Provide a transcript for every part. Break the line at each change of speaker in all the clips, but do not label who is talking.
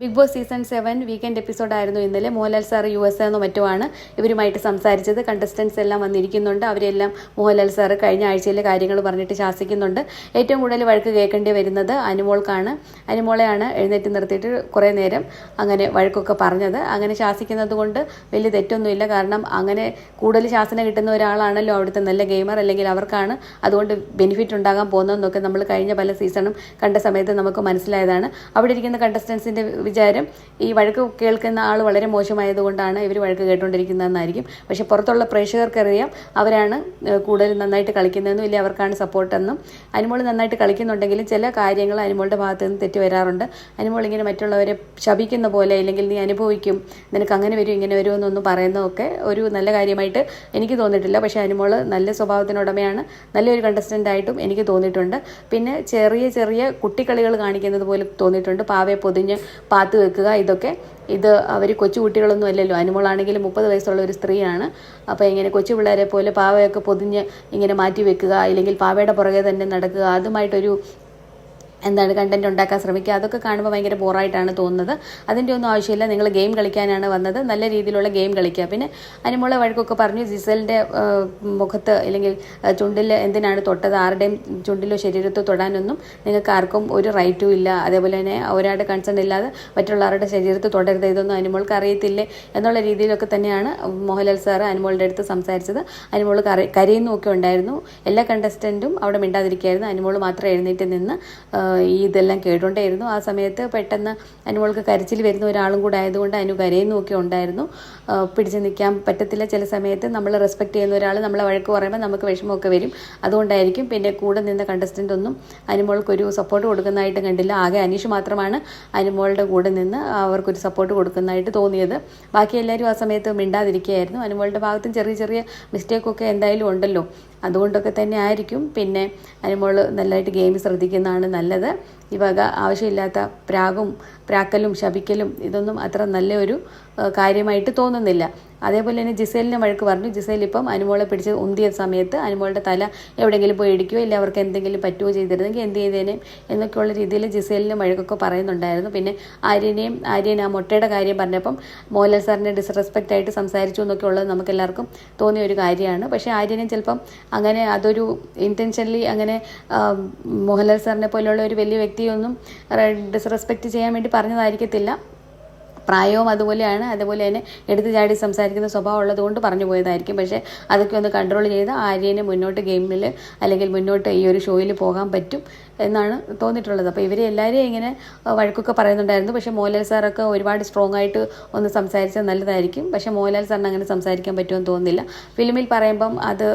Bigg Boss season seven weekend എപ്പിസോഡായിരുന്നു ഇന്നലെ. Mohanlal sir you S എന്നോ മറ്റുമാണ് ഇവരുമായിട്ട് സംസാരിച്ചത്. കണ്ടസ്റ്റൻസ് എല്ലാം വന്നിരിക്കുന്നുണ്ട്. അവരെല്ലാം മോഹൻലാൽ സാർ കഴിഞ്ഞ ആഴ്ചയിലെ കാര്യങ്ങൾ പറഞ്ഞിട്ട് ശാസിക്കുന്നുണ്ട്. ഏറ്റവും കൂടുതൽ വഴക്ക് കേൾക്കേണ്ടി വരുന്നത് അനുമോൾക്കാണ്. അനുമോളെയാണ് എഴുന്നേറ്റ് നിർത്തിയിട്ട് കുറേ നേരം അങ്ങനെ വഴക്കൊക്കെ പറഞ്ഞത്. അങ്ങനെ ശാസിക്കുന്നത് കൊണ്ട് വലിയ തെറ്റൊന്നുമില്ല. കാരണം അങ്ങനെ കൂടുതൽ ശാസന കിട്ടുന്ന ഒരാളാണല്ലോ അവിടുത്തെ നല്ല ഗെയിമർ അല്ലെങ്കിൽ അവർക്കാണ് അതുകൊണ്ട് ബെനിഫിറ്റ് ഉണ്ടാകാൻ പോകുന്നതെന്നൊക്കെ നമ്മൾ കഴിഞ്ഞ പല സീസണും കണ്ട സമയത്ത് നമുക്ക് മനസ്സിലായതാണ്. അവിടെ ഇരിക്കുന്ന കണ്ടസ്റ്റൻസിന്റെ വിചാരം ഈ വഴക്ക് കേൾക്കുന്ന ആൾ വളരെ മോശമായതുകൊണ്ടാണ് ഇവർ വഴക്ക് കേട്ടുകൊണ്ടിരിക്കുന്നതെന്നായിരിക്കും. പക്ഷേ പുറത്തുള്ള പ്രേക്ഷകർക്കറിയാം അവരാണ് കൂടുതൽ നന്നായിട്ട് കളിക്കുന്നതെന്നും ഇല്ല അവർക്കാണ് സപ്പോർട്ടെന്നും. അനുമോൾ നന്നായിട്ട് കളിക്കുന്നുണ്ടെങ്കിലും ചില കാര്യങ്ങൾ അനുമോളുടെ ഭാഗത്ത് നിന്ന് തെറ്റ് വരാറുണ്ട്. അനുമോൾ ഇങ്ങനെ മറ്റുള്ളവരെ ശപിക്കുന്ന പോലെ അല്ലെങ്കിൽ നീ അനുഭവിക്കും നിനക്ക് അങ്ങനെ വരും ഇങ്ങനെ വരും എന്നൊന്നും പറയുന്നതൊക്കെ ഒരു നല്ല കാര്യമായിട്ട് എനിക്ക് തോന്നിയിട്ടില്ല. പക്ഷേ അനുമോൾ നല്ല സ്വഭാവത്തിനുടമയാണ് നല്ലൊരു കണ്ടസ്റ്റന്റ് ആയിട്ടും എനിക്ക് തോന്നിയിട്ടുണ്ട്. പിന്നെ ചെറിയ ചെറിയ കുട്ടിക്കളികൾ കാണിക്കുന്നത് പോലെ തോന്നിയിട്ടുണ്ട്. പാവയെ പൊതിഞ്ഞ് പാത്ത് വെക്കുക. ഇതൊക്കെ ഇത് അവർ കൊച്ചു കുട്ടികളൊന്നും അല്ലല്ലോ. അനുമോളാണെങ്കിൽ മുപ്പത് വയസ്സുള്ള ഒരു സ്ത്രീയാണ്. അപ്പോൾ ഇങ്ങനെ കൊച്ചു പിള്ളേരെ പോലെ പാവയൊക്കെ പൊതിഞ്ഞ് ഇങ്ങനെ മാറ്റി വെക്കുക. അല്ലെങ്കിൽ പാവയുടെ പുറകെ തന്നെ നടക്കുക. അതുമായിട്ടൊരു എന്താണ് കണ്ടന്റ് ഉണ്ടാക്കാൻ ശ്രമിക്കുക. അതൊക്കെ കാണുമ്പോൾ ഭയങ്കര ബോറായിട്ടാണ് തോന്നുന്നത്. അതിന്റെ ഒന്നും ആവശ്യമില്ല. നിങ്ങൾ ഗെയിം കളിക്കാനാണ് വന്നത്. നല്ല രീതിയിലുള്ള ഗെയിം കളിക്കുക. പിന്നെ അനുമോളെ വഴക്കൊക്കെ പറഞ്ഞു ജിസലിന്റെ മുഖത്ത് അല്ലെങ്കിൽ ചുണ്ടിൽ എന്തിനാണ് തൊട്ടത്? ആരുടെയും ചുണ്ടിലോ ശരീരത്തോ തൊടാനൊന്നും നിങ്ങൾക്ക് ആർക്കും ഒരു റൈറ്റും ഇല്ല. അതേപോലെ തന്നെ ഒരാളുടെ കൺസേൺ ഇല്ലാതെ മറ്റുള്ളവരുടെ ശരീരത്ത് തൊടരുത്. ഇതൊന്നും അനുമോൾക്ക് അറിയത്തില്ലേ എന്നുള്ള രീതിയിലൊക്കെ തന്നെയാണ് മോഹൻലാൽ സാറ് അനുമോളുടെ അടുത്ത് സംസാരിച്ചത്. അനുമോൾ കര കരയുന്നൊക്കെ ഉണ്ടായിരുന്നു. എല്ലാ കണ്ടസ്റ്റന്റും അവിടെ മിണ്ടാതിരിക്കുകയായിരുന്നു. അനുമോൾ മാത്രം എഴുന്നേറ്റ് നിന്ന് ഈ ഇതെല്ലാം കേട്ടുകൊണ്ടേയിരുന്നു ആ സമയത്ത് പെട്ടെന്ന് അനുമോൾക്ക് കരച്ചിൽ വരുന്ന ഒരാളും കൂടെ ആയതുകൊണ്ട് അനു കരയുന്നൊക്കെ ഉണ്ടായിരുന്നു. പിടിച്ച് നിൽക്കാൻ പറ്റത്തില്ല. ചില സമയത്ത് നമ്മൾ റെസ്പെക്ട് ചെയ്യുന്ന ഒരാൾ നമ്മളെ വഴക്ക് പറയുമ്പോൾ നമുക്ക് വിഷമമൊക്കെ വരും. അതുകൊണ്ടായിരിക്കും പിന്നെ കൂടെ നിന്ന കണ്ടസ്റ്റന്റ് ഒന്നും അനുമോൾക്കൊരു സപ്പോർട്ട് കൊടുക്കുന്നതായിട്ട് കണ്ടില്ല. ആകെ അനീഷ് മാത്രമാണ് അനുമോളുടെ കൂടെ നിന്ന് അവർക്കൊരു സപ്പോർട്ട് കൊടുക്കുന്നതായിട്ട് തോന്നിയത്. ബാക്കി എല്ലാവരും ആ സമയത്ത് മിണ്ടാതിരിക്കുകയായിരുന്നു. അനുമോളുടെ ഭാഗത്തും ചെറിയ ചെറിയ മിസ്റ്റേക്കൊക്കെ എന്തായാലും ഉണ്ടല്ലോ. അതുകൊണ്ടൊക്കെ തന്നെ ആയിരിക്കും. പിന്നെ അനുമോൾ നല്ലതായിട്ട് ഗെയിം ശ്രദ്ധിക്കുന്നതാണ് നല്ലത്. ഈ വക ആവശ്യമില്ലാത്ത പ്രാഗും പ്രാക്കലും ശപിക്കലും ഇതൊന്നും അത്ര നല്ല ഒരു കാര്യമായിട്ട് തോന്നുന്നില്ല. അതേപോലെ തന്നെ ജിസേലിനെ വഴക്ക് പറഞ്ഞു. ജിസേൽ ഇപ്പം അനുമോളെ പിടിച്ച് ഉന്തിയ സമയത്ത് അനുമോളുടെ തല എവിടെയെങ്കിലും പോയി ഇടിക്കുകയോ ഇല്ല അവർക്ക് എന്തെങ്കിലും പറ്റുകയോ ചെയ്തിരുന്നെങ്കിൽ എന്ത് ചെയ്തേനെ എന്നൊക്കെയുള്ള രീതിയിൽ ജിസേലിന് വഴക്കൊക്കെ പറയുന്നുണ്ടായിരുന്നു. പിന്നെ ആര്യനെയും ആര്യൻ ആ മുട്ടയുടെ കാര്യം പറഞ്ഞപ്പം മോഹൻലാൽ സാറിനെ ഡിസ്റെസ്പെക്റ്റ് ആയിട്ട് സംസാരിച്ചു എന്നൊക്കെ ഉള്ളത് നമുക്ക് എല്ലാവർക്കും തോന്നിയ ഒരു കാര്യമാണ്. പക്ഷേ ആര്യനെ ചിലപ്പം അങ്ങനെ അതൊരു ഇന്റൻഷനലി അങ്ങനെ മോഹൻലാൽ സാറിനെ പോലെയുള്ള ഒരു വലിയ വ്യക്തിയൊന്നും ഡിസ്റെസ്പെക്റ്റ് ചെയ്യാൻ വേണ്ടി പറഞ്ഞതായിരിക്കത്തില്ല. പ്രായവും അതുപോലെയാണ്. അതുപോലെ തന്നെ എടുത്തു ചാടി സംസാരിക്കുന്ന സ്വഭാവം ഉള്ളതുകൊണ്ട് പറഞ്ഞു പോയതായിരിക്കും. പക്ഷേ അതൊക്കെ ഒന്ന് കൺട്രോൾ ചെയ്ത് ആര്യനെ മുന്നോട്ട് ഗെയിമിൽ അല്ലെങ്കിൽ മുന്നോട്ട് ഈ ഒരു ഷോയിൽ പോകാൻ പറ്റും. എന്നാണ് തോന്നിയിട്ടുള്ളത്. അപ്പോൾ ഇവരെ എല്ലാവരെയും ഇങ്ങനെ വഴക്കൊക്കെ പറയുന്നുണ്ടായിരുന്നു. പക്ഷേ മോഹൻലാൽ സാറൊക്കെ ഒരുപാട് സ്ട്രോങ് ആയിട്ട് ഒന്ന് സംസാരിച്ചാൽ നല്ലതായിരിക്കും. പക്ഷേ മോഹൻലാൽ സാറിന് അങ്ങനെ സംസാരിക്കാൻ പറ്റുമെന്ന് തോന്നുന്നില്ല. ഫിലിമിൽ പറയുമ്പം അത്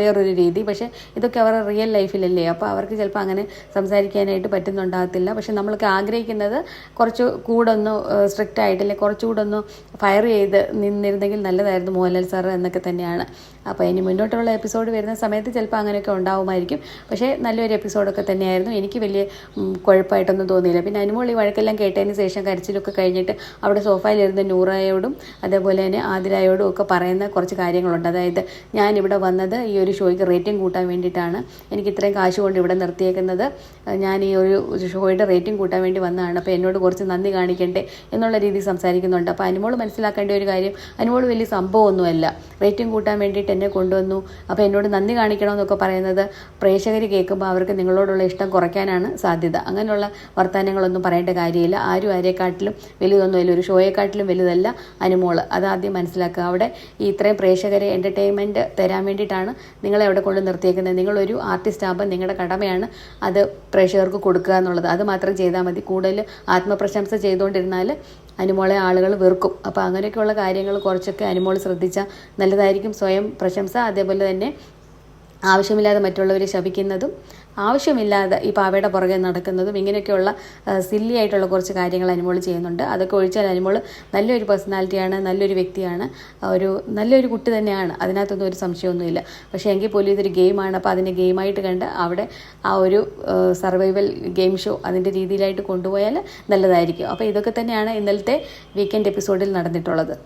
വേറൊരു രീതി. പക്ഷേ ഇതൊക്കെ അവരുടെ റിയൽ ലൈഫിലല്ലേ അപ്പോൾ അവർക്ക് ചിലപ്പോൾ അങ്ങനെ സംസാരിക്കാനായിട്ട് പറ്റുന്നുണ്ടാകത്തില്ല. പക്ഷെ നമ്മളൊക്കെ ആഗ്രഹിക്കുന്നത് കുറച്ച് കൂടെ ഒന്ന് സ്ട്രിക്റ്റ് അല്ലെങ്കിൽ കുറച്ചുകൂടെ ഒന്ന് ഫയർ ചെയ്ത് നിന്നിരുന്നെങ്കിൽ നല്ലതായിരുന്നു മോഹൻലാൽ സാർ എന്നൊക്കെ തന്നെയാണ്. അപ്പോൾ ഇനി മുന്നോട്ടുള്ള എപ്പിസോഡ് വരുന്ന സമയത്ത് ചിലപ്പോൾ അങ്ങനെയൊക്കെ ഉണ്ടാവുമായിരിക്കും. പക്ഷേ നല്ലൊരു എപ്പിസോഡൊക്കെ തന്നെയായിരുന്നു എനിക്ക് വലിയ കുഴപ്പമായിട്ടൊന്നും തോന്നിയില്ല. പിന്നെ അനുമോൾ ഈ വഴക്കെല്ലാം കേട്ടതിന് ശേഷം കരച്ചിലൊക്കെ കഴിഞ്ഞിട്ട് അവിടെ സോഫയിലിരുന്ന് നൂറയോടും അതേപോലെ തന്നെ ആതിരായോടും ഒക്കെ പറയുന്ന കുറച്ച് കാര്യങ്ങളുണ്ട്. അതായത് ഞാൻ ഇവിടെ വന്നത് ഈ ഒരു ഷോയ്ക്ക് റേറ്റിംഗ് കൂട്ടാൻ വേണ്ടിയിട്ടാണ്. എനിക്ക് ഇത്രയും കാശ് കൊണ്ട് ഇവിടെ നിർത്തിയേക്കുന്നത്. ഞാൻ ഈ ഒരു ഷോയുടെ റേറ്റിംഗ് കൂട്ടാൻ വേണ്ടി വന്നതാണ്. അപ്പോൾ എന്നോട് കുറച്ച് നന്ദി കാണിക്കണ്ടേ എന്നുള്ള രീതിയിൽ സംസാരിക്കുന്നുണ്ട്. അപ്പോൾ അനുമോൾ മനസ്സിലാക്കേണ്ട ഒരു കാര്യം അനുമോൾ വലിയ സംഭവമൊന്നുമല്ല. റേറ്റിംഗ് കൂട്ടാൻ വേണ്ടിയിട്ട് എന്നെ കൊണ്ടുവന്നു. അപ്പോൾ എന്നോട് നന്ദി കാണിക്കണമെന്നൊക്കെ പറയുന്നത് പ്രേക്ഷകർ കേൾക്കുമ്പോൾ അവർക്ക് നിങ്ങളോടുള്ള ഇഷ്ടം കുറയ്ക്കാനാണ് സാധ്യത. അങ്ങനെയുള്ള വർത്തമാനങ്ങളൊന്നും പറയേണ്ട കാര്യമില്ല. ആരും ആരെക്കാട്ടിലും വലുതൊന്നുമില്ല ഒരു ഷോയെക്കാട്ടിലും വലുതല്ല അനുമോൾ അതാദ്യം മനസ്സിലാക്കുക. അവിടെ ഈ ഇത്രയും പ്രേക്ഷകരെ എന്റർടൈൻമെന്റ് തരാൻ വേണ്ടിയിട്ടാണ് നിങ്ങളെ അവിടെ കൊണ്ട് നിർത്തിയേക്കുന്നത്. നിങ്ങളൊരു ആർട്ടിസ്റ്റ് ആകുമ്പോൾ നിങ്ങളുടെ കടമയാണ് അത് പ്രേക്ഷകർക്ക് കൊടുക്കുക എന്നുള്ളത്. അത് മാത്രം ചെയ്താൽ മതി. കൂടുതൽ ആത്മപ്രശംസ ചെയ്തുകൊണ്ടിരുന്നാൽ അനുമോളെ ആളുകൾ വെറുക്കും. അപ്പോൾ അങ്ങനെയൊക്കെയുള്ള കാര്യങ്ങൾ കുറച്ചൊക്കെ അനുമോൾ ശ്രദ്ധിച്ചാൽ നല്ലതായിരിക്കും. സ്വയം പ്രശംസ. അതേപോലെ തന്നെ ആവശ്യമില്ലാതെ മറ്റുള്ളവരെ ശപിക്കുന്നതും ആവശ്യമില്ലാതെ ഈ പാവയുടെ പുറകെ നടക്കുന്നതും ഇങ്ങനെയൊക്കെയുള്ള സില്ലി ആയിട്ടുള്ള കുറച്ച് കാര്യങ്ങൾ അനുമോൾ ചെയ്യുന്നുണ്ട്. അതൊക്കെ ഒഴിച്ചാൽ അനുമോൾ നല്ലൊരു പേഴ്സണാലിറ്റിയാണ് നല്ലൊരു വ്യക്തിയാണ് ഒരു നല്ലൊരു കുട്ടി തന്നെയാണ്. അതിനകത്തൊന്നും ഒരു സംശയമൊന്നുമില്ല. പക്ഷേ എങ്കിൽ പോലും ഇതൊരു ഗെയിമാണ്. അപ്പോൾ അതിനെ ഗെയിമായിട്ട് കണ്ട് അവിടെ ആ ഒരു സർവൈവൽ ഗെയിം ഷോ അതിന്റെ രീതിയിലായിട്ട് കൊണ്ടുപോയാൽ നല്ലതായിരിക്കും. അപ്പോൾ ഇതൊക്കെ തന്നെയാണ് ഇന്നലത്തെ വീക്കെൻഡ് എപ്പിസോഡിൽ നടന്നിട്ടുള്ളത്.